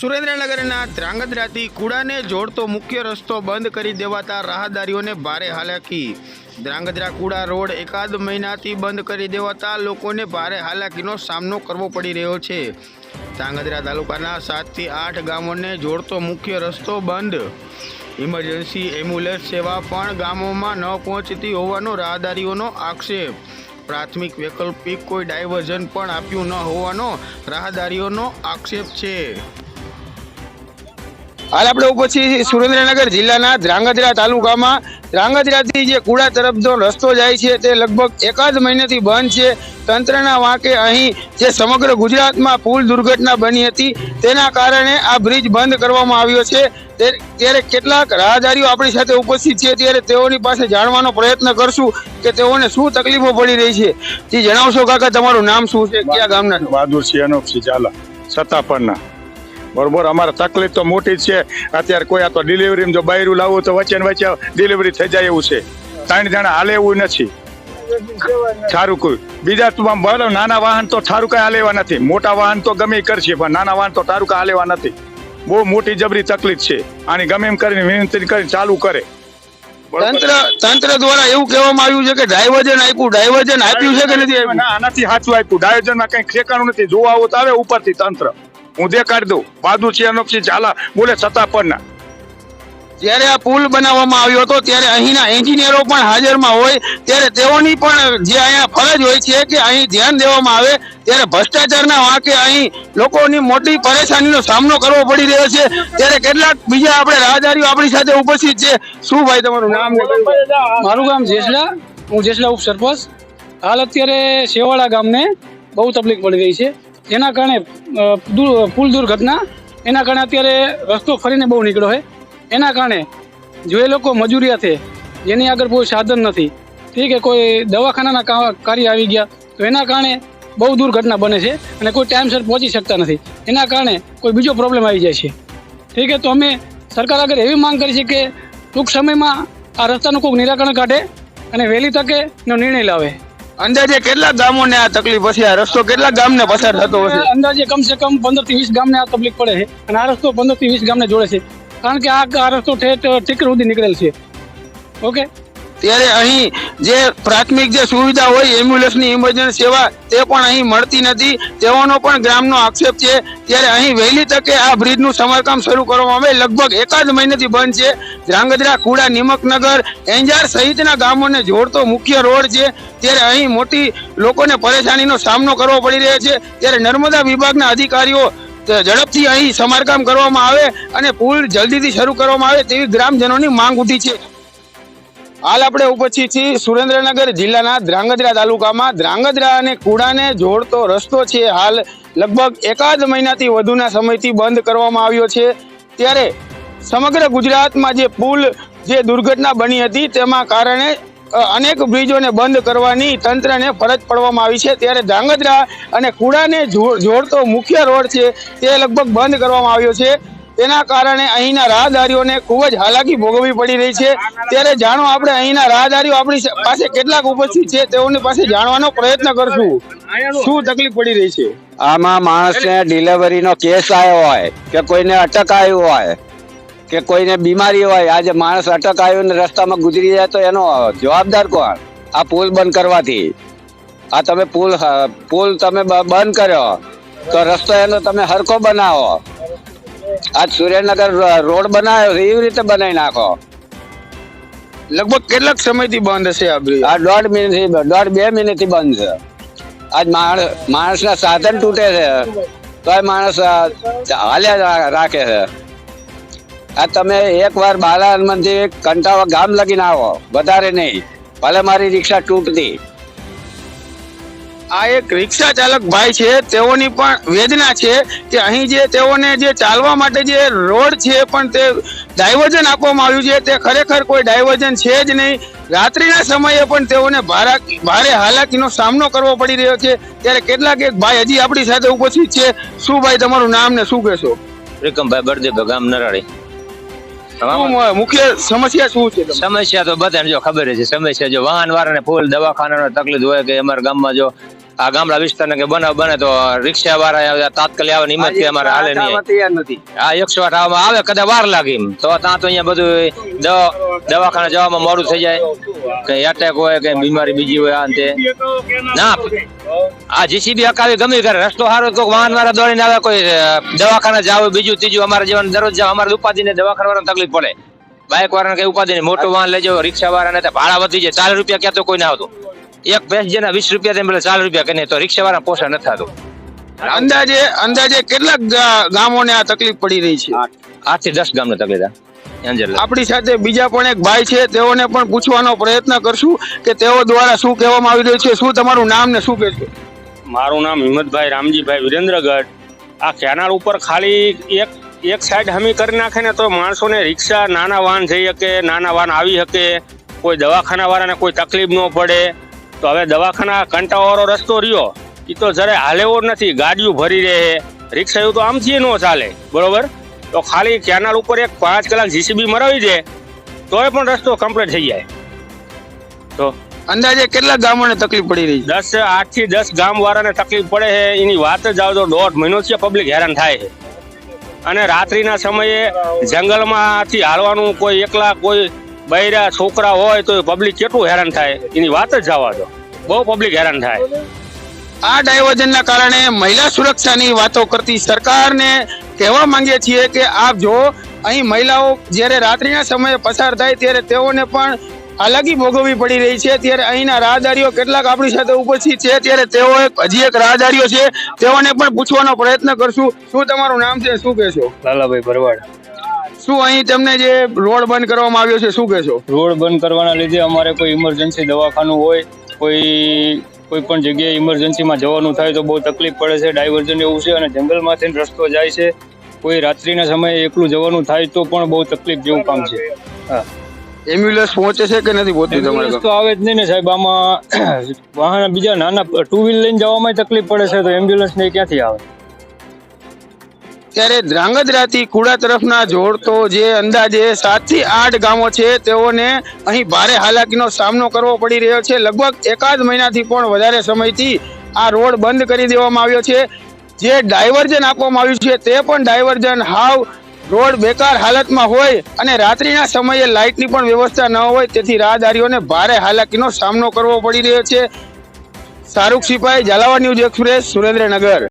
સુરેન્દ્રનગરના ધ્રાંગધ્રાથી કુડાને જોડતો મુખ્ય રસ્તો બંધ કરી દેવાતા રાહદારીઓને ભારે હાલાકી. ધ્રાંગધ્રા કુડા રોડ એકાદ મહિનાથી બંધ કરી દેવાતા લોકોને ભારે હાલાકીનો સામનો કરવો પડી રહ્યો છે. ધ્રાંગધ્રા તાલુકાના સાતથી આઠ ગામોને જોડતો મુખ્ય રસ્તો બંધ. ઇમરજન્સી એમ્બ્યુલન્સ સેવા પણ ગામોમાં ન પહોંચતી હોવાનો રાહદારીઓનો આક્ષેપ. પ્રાથમિક વૈકલ્પિક કોઈ ડાયવર્ઝન પણ આપ્યું ન હોવાનો રાહદારીઓનો આક્ષેપ છે. હાલ આપણે પછી સુરેન્દ્રનગર જિલ્લાના ધ્રાંગધ્રા તાલુકામાં. ધ્રાંગધ્રાથી જે કુડા તરફનો રસ્તો જાય છે, તે લગભગ એકાદ મહિનાથી બંધ છે. તંત્રના વાંકે અહીં જે સમગ્ર ગુજરાતમાં પુલ દુર્ઘટના બની હતી, તેના કારણે આ બ્રિજ બંધ કરવામાં આવ્યો છે. ત્યારે કેટલાક રાહદારીઓ આપણી સાથે ઉપસ્થિત છે, ત્યારે તેઓની પાસે જાણવાનો પ્રયત્ન કરશું કે તેઓને શું તકલીફો પડી રહી છે. તે જણાવશો કાકા, તમારું નામ શું છે? કયા ગામના? બહાદુર અનોપસિંહ ઝાલા સત્તાપરના. બરોબર અમારે તકલીફ તો મોટી જ છે. અત્યારે કોઈ આ તો ડિલિવરી જો બૈરું લાવવું તો વચ્ચે વચ્ચે ડિલિવરી થઈ જાય એવું છે. ત્રણ જણા હાલે એવું નથી. સારું કોઈ બીજા તું આમ બરાબર નાના વાહન તો ઠારું કઈ હાલેવા નથી. મોટા વાહન તો ગમે કરશે પણ નાના વાહન તો ઠારું કઈ હાલેવા નથી. બહુ મોટી જબરી તકલીફ છે. આની ગમે એમ કરીને વિનંતી કરીને ચાલુ કરે. તંત્ર તંત્ર દ્વારા એવું કહેવામાં આવ્યું છે કે ડાયવર્જન આપ્યું ડાયવર્જન આપ્યું છે કે નથી આપ્યું? ના નથી સાચું આપ્યું. ડાયોજનમાં કઈ ઠેકાણું નથી. જોવા આવો તો આવે ઉપરથી તંત્ર. હું દેખાડી દઉં. બહાદુર છે અનોપસિંહ ઝાલા બોલે સત્તાપરના જ્યારે આ પુલ બનાવવામાં આવ્યો હતો, ત્યારે અહીંના એન્જિનિયરો પણ હાજરમાં હોય, ત્યારે તેઓની પણ જે અહીંયા ફરજ હોય છે કે અહીં ધ્યાન દેવામાં આવે, ત્યારે ભ્રષ્ટાચારના વાંકે અહીં લોકોની મોટી પરેશાનીનો સામનો કરવો પડી રહ્યો છે. ત્યારે કેટલાક બીજા આપણે રાહદારીઓ આપણી સાથે ઉપસ્થિત છે. શું ભાઈ તમારું નામ મારું ગામ જેસલા. હું જેસડા ઉપસરપંચ. હાલ અત્યારે શેવાળા ગામને બહુ તકલીફ પડી રહી છે. જેના કારણે પુલ દુર્ઘટના, એના કારણે અત્યારે રસ્તો ફરીને બહુ નીકળ્યો છે. એના કારણે જો લોકો મજૂરિયા છે, જેની આગળ કોઈ સાધન નથી ઠીક કે કોઈ દવાખાનાના કાર્ય આવી ગયા, તો એના કારણે બહુ દુર્ઘટના બને છે અને કોઈ ટાઈમસર પહોંચી શકતા નથી. એના કારણે કોઈ બીજો પ્રોબ્લેમ આવી જાય છે. ઠીક તો અમે સરકાર આગળ એવી માંગ કરી છે કે ટૂંક સમયમાં આ રસ્તાનું કોઈક નિરાકરણ કાઢે અને વહેલી તકે એનો નિર્ણય લાવે. અંદાજે કેટલા ગામોને આ તકલીફ હશે? આ રસ્તો કેટલા ગામને પસાર થતો હશે? અંદાજે કમસે કમ પંદરથી વીસ ગામને આ તકલીફ પડે છે અને આ રસ્તો પંદરથી વીસ ગામને જોડે છે. કારણ કે આ આ રસ્તો ઠેઠ ટીકર સુધી નીકળેલ છે. ઓકે? ત્યારે અહીં જે પ્રાથમિક જે સુવિધા હોય એમ્બ્યુલન્સની ઇમરજન્સી સેવા, તે પણ અહીં મળતી નથી. તેઓનો પણ ગ્રામનો આક્ષેપ છે. ત્યારે અહીં વહેલી તકે આ બ્રિજનું સમારકામ શરૂ કરવામાં આવે. લગભગ એકાદ મહિનાથી બંધ છે. ધ્રાંગધ્રા, કુડા, નિમકનગર, એંજાર સહિતના ગામોને જોડતો મુખ્ય રોડ છે. ત્યારે અહીં મોટી લોકોને પરેશાનીનો સામનો કરવો પડી રહ્યો છે. ત્યારે નર્મદા વિભાગના અધિકારીઓ ઝડપથી અહીં સમારકામ કરવામાં આવે અને પુલ જલ્દીથી શરૂ કરવામાં આવે તેવી ગ્રામજનોની માંગ ઉઠી છે. હાલ આપણે ઉપસ્થિત છીએ સુરેન્દ્રનગર જિલ્લાના ધ્રાંગધ્રા તાલુકામાં ધ્રાંગધ્રા અને કુડાને જોડતો રસ્તો છે. હાલ લગભગ એકાદ મહિનાથી વધુના સમયથી બંધ કરવામાં આવ્યો છે. ત્યારે સમગ્ર ગુજરાતમાં જે પુલ, જે દુર્ઘટના બની હતી, તેમાં કારણે અનેક બ્રિજોને બંધ કરવાની તંત્રને ફરજ પડવામાં આવી છે. ત્યારે ધ્રાંગધ્રા અને કુડાને જોડતો મુખ્ય રોડ છે, તે લગભગ બંધ કરવામાં આવ્યો છે. તેના કારણે અહીંના રાહદારીઓને ખૂબ જ હાલાકી ભોગવવી પડી રહી છે. ત્યારે જાણો આપણે અહીંના રાહદારીઓ આપણી પાસે કેટલાક ઉપસ્થિત છે, તેઓની પાસે જાણવાનો પ્રયત્ન કરશું. શું તકલીફ પડી રહી છે? આમાં માણસને ડિલિવરીનો કેસ આવ્યો હોય, કે કોઈને અટક આવ્યું હોય, કે કોઈને બીમારી હોય, આજે માણસ અટક આવ્યું ને રસ્તામાં ગુજરી જાય તો એનો જવાબદાર કોણ? આ પુલ બંધ કરવાથી. આ તમે પુલ પુલ તમે બંધ કર્યો, તો રસ્તો એનો તમે હરકો બનાવો. આજ સુરેન્દ્રનગર રોડ બનાવ્યો છે એવી રીતે બનાવી નાખો. લગભગ કેટલાક સમયથી બંધ હશે આ બ્રિજ? આ દોઢ મિનિટથી દોઢ બે મિનિટથી બંધ છે. આજ માણસ માણસના સાધન તૂટે છે. તોય માણસ હાલ્યા રાખે છે. આ તમે એક વાર બાલા હનુમાનથી કંટાવા ગામ લગીને આવો વધારે નહીં. ભલે મારી રિક્ષા તૂટતી. આ એક રિક્ષા ચાલક ભાઈ છે. તેઓની પણ વેદના છે કે અહીં જે તેઓને જે ચાલવા માટે જે રોડ છે પણ તે ડાયવર્ઝન આપવામાં આવ્યું છે. તે ખરેખર કોઈ ડાયવર્ઝન છે જ નહીં. રાત્રિના સમયે પણ તેઓને ભારા હાલાકીનો સામનો કરવો પડી રહ્યો છે. ત્યારે કેટલાક એક ભાઈ હજી આપણી સાથે ઉપસ્થિત છે. શું ભાઈ તમારું નામ ને શું કહેશો? વિક્રમભાઈ બળદેવ ગામ નરાળી. મુખ્ય સમસ્યા શું છે સમસ્યા તો બધાને જો ખબર છે. સમસ્યા જો વાહન વાળાને ફૂલ દવાખાનાનો તકલીફ હોય કે અમારા ગામમાં જો આ ગામડા વિસ્તારને કે બનાવ બને તો રિક્ષા વાળા તાત્કાલિક આવે હિંમત કે અમારે હાલે નહીં. આ એકસો આઠ આવવામાં આવે કદાચ વાર લાગે એમ. તો ત્યાં તો અહીંયા બધું દવા દવાખાને જવામાં મોડું થઈ જાય. કઈ એટેક હોય કઈ બીમારી બીજી હોય આ તે. ના આ જીસીબી હકાવી ગમે કરે. રસ્તો સારો તો વાહન વાળા દોડીને આવે કોઈ દવાખાને જાવ બીજું ત્રીજું અમારે જીવન દરરોજ જાવ અમારે ઉપાધિ ને દવાખાના વાળાને તકલીફ પડે. બાઇક વાળાને કઈ ઉપાધિ મોટું વાહન લઈ જાવ રિક્ષા વાળાને તો ભાડા વધી જાય. ચાલીસ રૂપિયા ક્યાં તો કોઈ ના આવતું. એક પેસેન્જરના વીસ રૂપિયા પેલા ચાર રૂપિયા કરીને તો રિક્ષા વાળા પોષણ નથી થતું. અંદાજે અંદાજે કેટલાક ગામોને આ તકલીફ પડી રહી છે? આઠથી દસ ગામને તકલીફ આપણી સાથે બીજા પણ એક ભાઈ છે તેઓને પણ પૂછવાનો પ્રયત્ન કરશું કે તેઓ દ્વારા શું કહેવામાં આવી રહ્યું છે શું તમારું નામ ને શું કહેશો મારું નામ હિંમતભાઈ રામજીભાઈ વિરેન્દ્રગઢ. આ કેનાલ ઉપર ખાલી એક એક સાઈડ હમી કરી નાખે ને તો માણસોને રિક્ષા નાના વાહન જઈ શકે નાના વાહન આવી શકે કોઈ દવાખાના વાળાને કોઈ તકલીફ ન પડે. તો હવે દવાખાના કંટાવાળો રસ્તો રહ્યો. એ તો જરાય હાલેવો નથી ગાડીઓ ભરી રહે રિક્ષા એવું તો આમથી ન ચાલે બરોબર? તો ખાલી કેનાલ ઉપર એક પાંચ કલાક જીસીબી મરાવી દે તોય પણ રસ્તો કમ્પ્લીટ થઈ જાય. તો અંદાજે કેટલા ગામોને તકલીફ પડી રહી છે? દસ આઠથી દસ ગામ વાળાને તકલીફ પડે છે. એની વાત જ આવો તો દોઢ મહિનો છે પબ્લિક હેરાન થાય છે. અને રાત્રિના સમયે જંગલમાંથી હાલવાનું કોઈ એકલા કોઈ બૈરા છોકરા હોય તો પબ્લિક કેટલું હેરાન થાય? એની વાત જ જવા દો. બહુ પબ્લિક હેરાન થાય. આ ડાયવર્ઝનના કારણે મહિલા સુરક્ષાની વાતો કરતી સરકારને કહેવા માંગીએ છીએ કે આપ જો અહીં મહિલાઓ જ્યારે રાત્રિના સમયે પસાર થાય ત્યારે તેઓને પણ હાલાકી ભોગવવી પડી રહી છે. ત્યારે અહીંના રાહદારીઓ કેટલાક આપણી સાથે ઉપસ્થિત છે. ત્યારે તેઓ એક હજી એક રાહદારીઓ છે. તેઓને પણ પૂછવાનો પ્રયત્ન કરશું. શું તમારું નામ છે? શું કહેશો? લાલાભાઈ ભરવાડ. શું અહીં તમને જે રોડ બંધ કરવામાં આવ્યો છે શું કહેશો? રોડ બંધ કરવાના લીધે અમારે કોઈ ઇમરજન્સી દવાખાનું હોય કોઈ કોઈ પણ જગ્યાએ ઇમરજન્સીમાં જવાનું થાય તો બહુ તકલીફ પડે છે ડાયવર્ઝન એવું છે અને જંગલમાંથી રસ્તો જાય છે. કોઈ રાત્રિના સમયે એકલું જવાનું થાય તો પણ બહુ તકલીફ જેવું કામ છે. હા. એમ્બ્યુલન્સ પહોંચે છે કે નથી પહોંચતી તમારે તો આવે જ નહીં ને સાહેબ આમાં વાહન બીજા નાના ટુ વ્હીલ લઈને જવામાં તકલીફ પડે છે તો એમ્બ્યુલન્સ ને ક્યાંથી આવે? ત્યારે ધ્રાંગધ્રાથી કુડા તરફના જોડતો જે અંદાજે સાતથી આઠ ગામો છે, તેઓને અહીં ભારે હાલાકીનો સામનો કરવો પડી રહ્યો છે. લગભગ એકાદ મહિનાથી પણ વધારે સમયથી આ રોડ બંધ કરી દેવામાં આવ્યો છે. જે ડાયવર્ઝન આપવામાં આવ્યું છે, તે પણ ડાયવર્ઝન હાવ રોડ બેકાર હાલતમાં હોય અને રાત્રિના સમયે લાઇટની પણ વ્યવસ્થા ન હોય, તેથી રાહદારીઓને ભારે હાલાકીનો સામનો કરવો પડી રહ્યો છે. Shahrukh Sipai Zalawad News Express, Surendranagar.